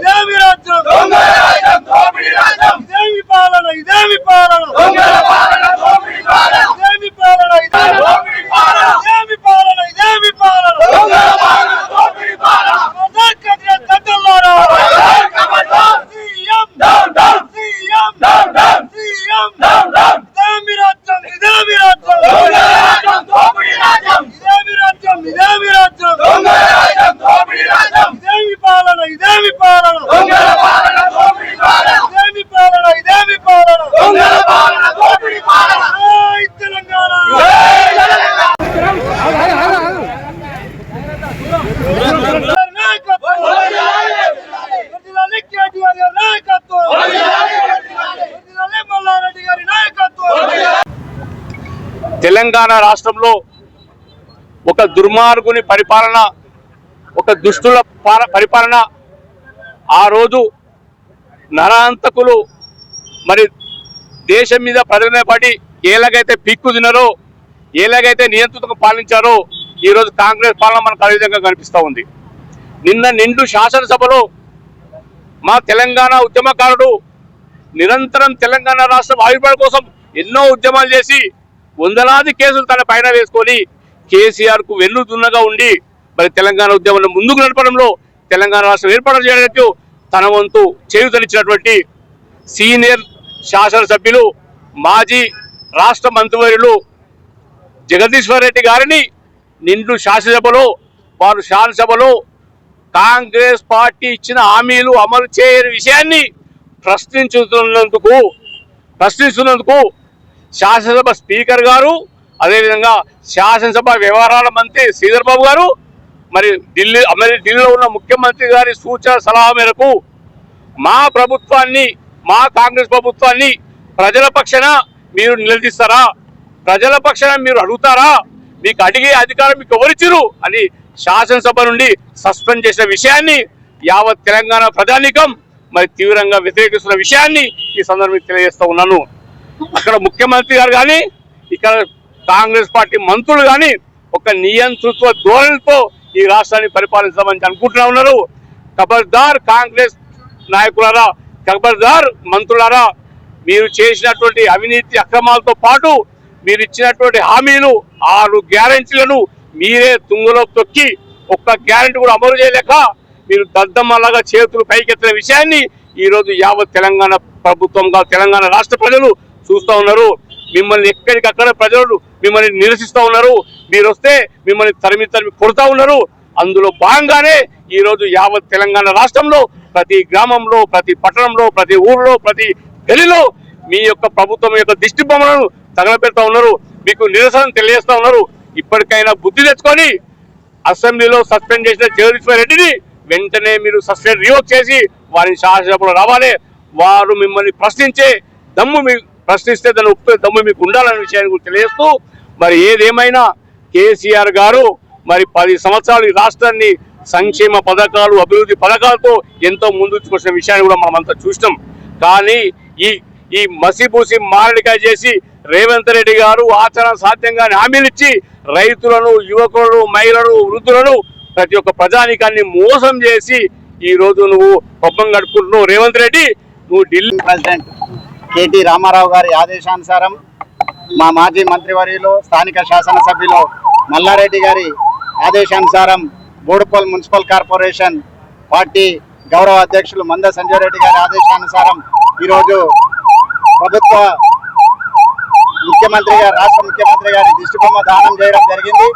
ఇదే విరాజ్యం తెలంగాణ రాష్ట్రంలో ఒక దుర్మార్గుని పరిపాలన ఒక దుష్టుల పరిపాలన ఆ రోజు నరాంతకులు మరి దేశం మీద ప్రజల పడి ఎలాగైతే పిక్కు తినరో ఎలాగైతే నియంత్రణకు పాలించారో ఈరోజు కాంగ్రెస్ పాలన మనకు అదే విధంగా కనిపిస్తూ ఉంది. నిన్న నిండు శాసనసభలో మా తెలంగాణ ఉద్యమకారుడు నిరంతరం తెలంగాణ రాష్ట్రం ఆవిర్భావం కోసం ఎన్నో ఉద్యమాలు చేసి వందలాది కేసులు తన పైన వేసుకొని కేసీఆర్కు వెన్ను దున్నగా ఉండి మరి తెలంగాణ ఉద్యమంలో ముందుకు నడపడంలో తెలంగాణ రాష్ట్రం ఏర్పాటు చేయడానికి తన వంతు చేయుతనిచ్చినటువంటి సీనియర్ శాసనసభ్యులు మాజీ రాష్ట్ర మంత్రివర్యులు జగదీశ్వర్ రెడ్డి గారిని నిండు శాసనసభలో వారు శాసనసభలో కాంగ్రెస్ పార్టీ ఇచ్చిన హామీలు అమలు చేయని విషయాన్ని ప్రశ్నించుతున్నందుకు ప్రశ్నిస్తున్నందుకు శాసనసభ స్పీకర్ గారు అదేవిధంగా శాసనసభ వ్యవహారాల మంత్రి శ్రీధర్ బాబు గారు మరి ఢిల్లీ మరి ఢిల్లీలో ఉన్న ముఖ్యమంత్రి గారి సూచన సలహా మేరకు మా ప్రభుత్వాన్ని మా కాంగ్రెస్ ప్రభుత్వాన్ని ప్రజల పక్షాన మీరు నిలదీస్తారా? ప్రజల పక్షాన మీరు అడుగుతారా? మీకు అడిగే అధికారం మీకు ఎవరిచ్చిరు అని శాసనసభ నుండి సస్పెండ్ చేసిన విషయాన్ని యావత్ తెలంగాణ ప్రజానీకం మరి తీవ్రంగా వ్యతిరేకిస్తున్న విషయాన్ని ఈ సందర్భంగా తెలియజేస్తా ఉన్నాను. అక్కడ ముఖ్యమంత్రి గారు కానీ ఇక్కడ కాంగ్రెస్ పార్టీ మంత్రులు కానీ ఒక నియంతృత్వ ధోరణితో ఈ రాష్ట్రాన్ని పరిపాలించమని అనుకుంటున్నా ఉన్నారు. ఖబర్దార్ కాంగ్రెస్ నాయకులారా ఖబర్దార్ మంత్రులారా మీరు చేసినటువంటి అవినీతి అక్రమాలతో పాటు మీరు ఇచ్చినటువంటి హామీలు ఆరు గ్యారెంటీలను మీరే తుంగులో తొక్కి ఒక్క గ్యారంటీ కూడా అమలు చేయలేక మీరు దద్దమ్మలాగా చేతులు పైకెత్తిన విషయాన్ని ఈరోజు యావత్ తెలంగాణ ప్రభుత్వంగా తెలంగాణ రాష్ట్ర ప్రజలు చూస్తూ ఉన్నారు. మిమ్మల్ని ఎక్కడికక్కడ ప్రజలు మిమ్మల్ని నిరసిస్తూ ఉన్నారు. మీరు వస్తే మిమ్మల్ని తరిమి తరిమి కొడుతూ ఉన్నారు. అందులో భాగంగానే ఈరోజు యావత్ తెలంగాణ రాష్ట్రంలో ప్రతి గ్రామంలో ప్రతి పట్టణంలో ప్రతి ఊరిలో ప్రతి గలిలో మీ యొక్క ప్రభుత్వం యొక్క దిష్టి బొమ్మలను తగలబెడతా ఉన్నారు. మీకు నిరసన తెలియజేస్తా ఉన్నారు. ఇప్పటికైనా బుద్ధి తెచ్చుకొని అసెంబ్లీలో సస్పెండ్ చేసిన జగదీశ్వర్ రెడ్డిని వెంటనే మీరు సస్పెండ్ రివోక్ చేసి వారిని శాసనసభలో రావాలి. వారు మిమ్మల్ని ప్రశ్నించే దమ్ము మీ ప్రశ్నిస్తే దాని ఒప్పే దమ్ము మీకు ఉండాలనే విషయాన్ని గురించి తెలియస్తూ మరి ఏదేమైనా కేసీఆర్ గారు మరి పది సంవత్సరాలు ఈ రాష్ట్రాన్ని సంక్షేమ పథకాలు అభివృద్ధి పథకాలతో ఎంతో ముందుకొచ్చిన విషయాన్ని కూడా మనం అంతా చూసినాం. కానీ ఈ ఈ మసిపూసి మారడికాయ చేసి రేవంత్ రెడ్డి గారు ఆచరణ సాధ్యంగా హామీలు రైతులను యువకులను మహిళలను వృద్ధులను ప్రతి ఒక్క ప్రజానికాన్ని మోసం చేసి ఈ రోజు నువ్వు పబ్బం గడుపుకుంటున్నావు రేవంత్ రెడ్డి నువ్వు ఢిల్లీ ప్రెసిడెంట్ కేటీ రామారావు గారి ఆదేశానుసారం మా మాజీ మంత్రివర్యులు స్థానిక శాసనసభ్యులు మల్లారెడ్డి గారి ఆదేశానుసారం బోడుపల్ మున్సిపల్ కార్పొరేషన్ పార్టీ గౌరవ అధ్యక్షులు మంద సంజయ్ రెడ్డి గారి ఆదేశానుసారం ఈరోజు ప్రభుత్వ ముఖ్యమంత్రి గారు రాష్ట్ర ముఖ్యమంత్రి గారి దిష్టిబొమ్మ దానం చేయడం జరిగింది.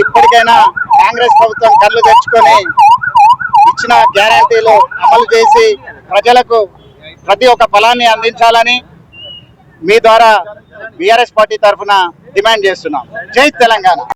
ఇప్పటికైనా కాంగ్రెస్ ప్రభుత్వం కళ్ళు తెచ్చుకొని ఇచ్చిన గ్యారంటీలు అమలు చేసి ప్రజలకు ప్రతి ఒక్క ఫలాన్ని అందించాలని మీ ద్వారా బీఆర్ఎస్ పార్టీ తరఫున డిమాండ్ చేస్తున్నాం. జై తెలంగాణ.